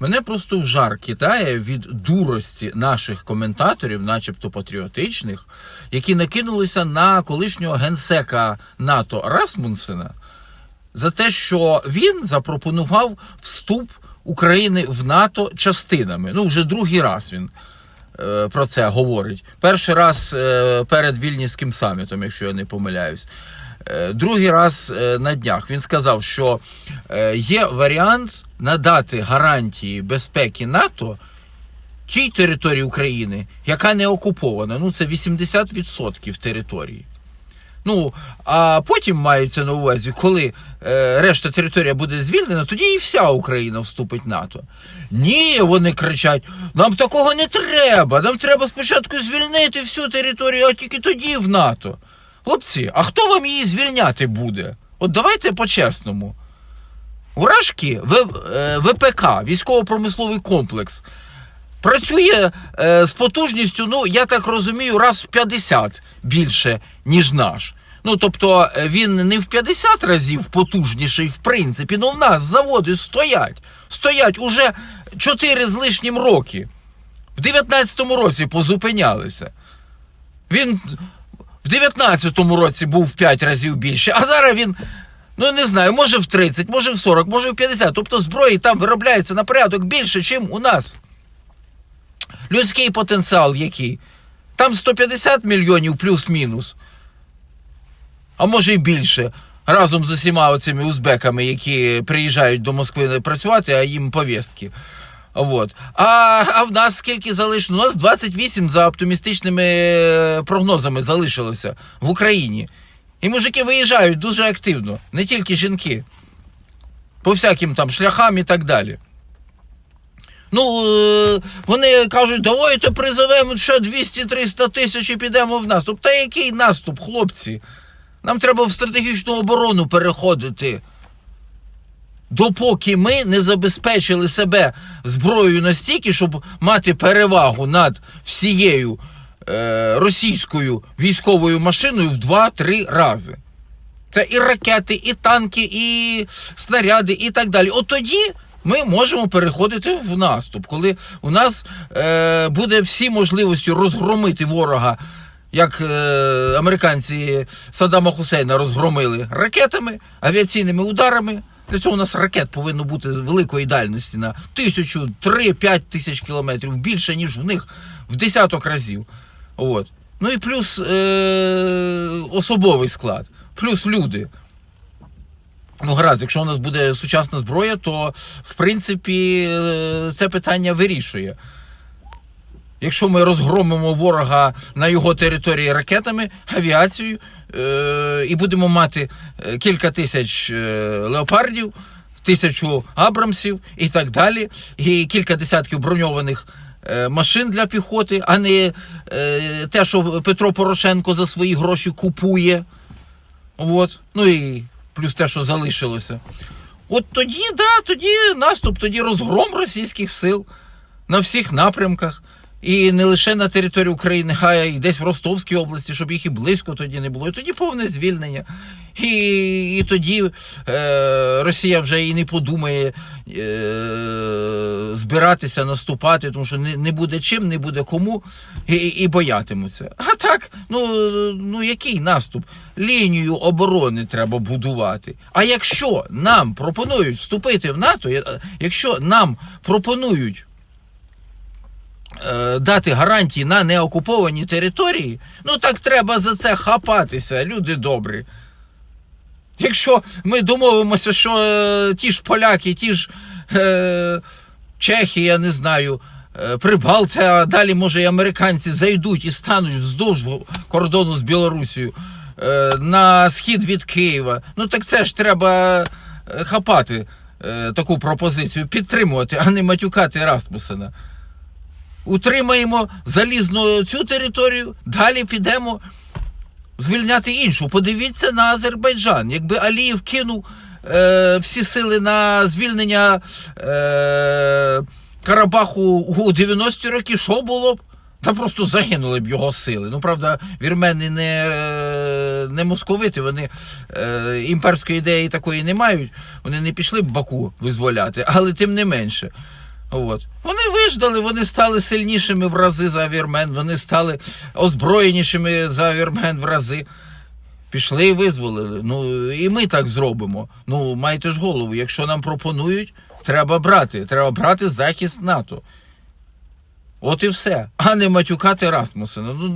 Мене просто в жар кидає від дурості наших коментаторів, начебто патріотичних, які накинулися на колишнього генсека НАТО Расмунсена за те, що він запропонував вступ України в НАТО частинами. Ну, вже другий раз він е, про це говорить. Перший раз е, перед Вільнівським самітом, якщо я не помиляюсь. Е, Другий раз е, на днях він сказав, що е, є варіант надати гарантії безпеки НАТО тій території України, яка не окупована. Ну, це 80% території. Ну, а потім мається на увазі, коли е, решта територія буде звільнена, тоді і вся Україна вступить в НАТО. Ні, вони кричать: нам такого не треба. Нам треба спочатку звільнити всю територію, а тільки тоді в НАТО. Хлопці, а хто вам її звільняти буде? От давайте по-чесному. Урашки В, е, ВПК, військово-промисловий комплекс, працює е, з потужністю, ну, я так розумію, раз в 50 більше, ніж наш. Ну, тобто, е, він не в 50 разів потужніший, в принципі, ну в нас заводи стоять. Стоять уже 4 з лишнім роки. В 19-му році позупинялися. Він в 19-му році був в 5 разів більше, а зараз він, ну не знаю, може в 30, може в 40, може в 50. Тобто зброї там виробляється на порядок більше, ніж у нас. Людський потенціал який? Там 150 мільйонів плюс-мінус. А може і більше. Разом з усіма оцими узбеками, які приїжджають до Москви працювати, а їм повістки. Вот. А, а в нас скільки залишилось? У нас 28 за оптимістичними е, прогнозами залишилося в Україні. І мужики виїжджають дуже активно, не тільки жінки. По всяким там шляхам і так далі. Ну, е, вони кажуть, давайте призовемо ще 200-300 тисяч і підемо в наступ. Та який наступ, хлопці? Нам треба в стратегічну оборону переходити. Допоки ми не забезпечили себе зброєю настільки, щоб мати перевагу над всією е, російською військовою машиною в 2-3 рази. Це і ракети, і танки, і снаряди, і так далі. От тоді ми можемо переходити в наступ, коли у нас е, буде всі можливості розгромити ворога, як е, американці Саддама Хусейна розгромили ракетами, авіаційними ударами. Для цього у нас ракет повинно бути великої дальності на тисячу, три-п'ять тисяч кілометрів більше, ніж в них в десяток разів. От. Ну і плюс е- особовий склад, плюс люди. Ну, гаразд, якщо у нас буде сучасна зброя, то в принципі е, це питання вирішує. Якщо ми розгромимо ворога на його території ракетами, авіацією, і будемо мати е, кілька тисяч е- леопардів, тисячу абрамсів і так далі, і кілька десятків броньованих е, машин для піхоти, а не е- те, що Петро Порошенко за свої гроші купує. От. Ну і плюс те, що залишилося. От тоді, да, тоді наступ, тоді розгром російських сил на всіх напрямках. І не лише на території України, а й десь в Ростовській області, щоб їх і близько тоді не було. І тоді повне звільнення. І, і тоді е, Росія вже і не подумає е, збиратися, наступати, тому що не, не буде чим, не буде кому, і, і боятимуться. А так, ну, ну який наступ? Лінію оборони треба будувати. А якщо нам пропонують вступити в НАТО, якщо нам пропонують дати гарантії на неокуповані території, ну так треба за це хапатися, люди добрі. Якщо ми домовимося, що е, ті ж поляки, ті ж е, чехи, я не знаю, е, Прибалти, а далі, може, і американці зайдуть і стануть вздовж кордону з Білорусією е, на схід від Києва. Ну так це ж треба е, хапати е, таку пропозицію, підтримувати, а не матюкати Распусена. Утримаємо залізно цю територію, далі підемо звільняти іншу. Подивіться на Азербайджан. Якби Алієв кинув е, всі сили на звільнення е, Карабаху у 90-ті роки, що було б? Та просто загинули б його сили. Ну, правда, вірмени не, е, не московити, вони е, імперської ідеї такої не мають. Вони не пішли б Баку визволяти, але тим не менше. От. Вони виждали, вони стали сильнішими в рази за Авірмен, вони стали озброєнішими за Авірмен в рази. Пішли і визволили. Ну і ми так зробимо. Ну, майте ж голову, якщо нам пропонують, треба брати. Треба брати захист НАТО. От і все. А не матюкати Расмусена. Ну,